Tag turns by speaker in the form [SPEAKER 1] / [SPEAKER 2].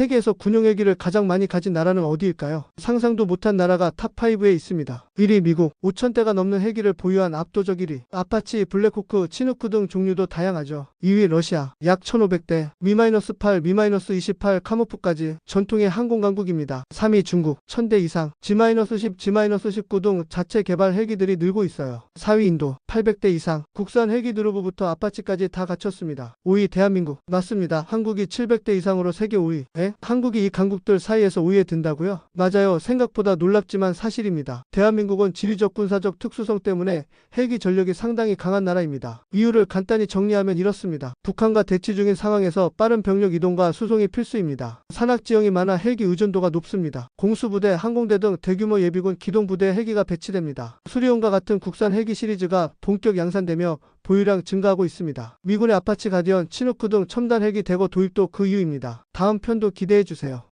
[SPEAKER 1] 세계에서 군용 헬기를 가장 많이 가진 나라는 어디일까요? 상상도 못한 나라가 탑5에 있습니다. 1위 미국, 5천대가 넘는 헬기를 보유한 압도적 1위. 아파치, 블랙호크, 치누크 등 종류도 다양하죠. 2위 러시아, 약 1,500대, Mi-8, Mi-28 카모프까지 전통의 항공 강국입니다. 3위 중국, 1000대 이상, G-10, G-19 등 자체 개발 헬기들이 늘고 있어요. 4위 인도, 800대 이상, 국산 헬기 드루브부터 아파치까지 다 갖췄습니다. 5위 대한민국, 맞습니다. 한국이 700대 이상으로 세계 5위. 에? 한국이 이 강국들 사이에서 5위에 든다고요? 맞아요. 생각보다 놀랍지만 사실입니다. 대한민국은 지리적 군사적 특수성 때문에 헬기 전력이 상당히 강한 나라입니다. 이유를 간단히 정리하면 이렇습니다. 북한과 대치 중인 상황에서 빠른 병력 이동과 수송이 필수입니다. 산악 지형이 많아 헬기 의존도가 높습니다. 공수부대, 항공대 등 대규모 예비군 기동부대에 헬기가 배치됩니다. 수리온과 같은 국산 헬기 시리즈가 본격 양산되며 보유량 증가하고 있습니다. 미군의 아파치 가디언, 치누크 등 첨단 헬기 대거 도입도 그 이유입니다. 다음 편도 기대해 주세요.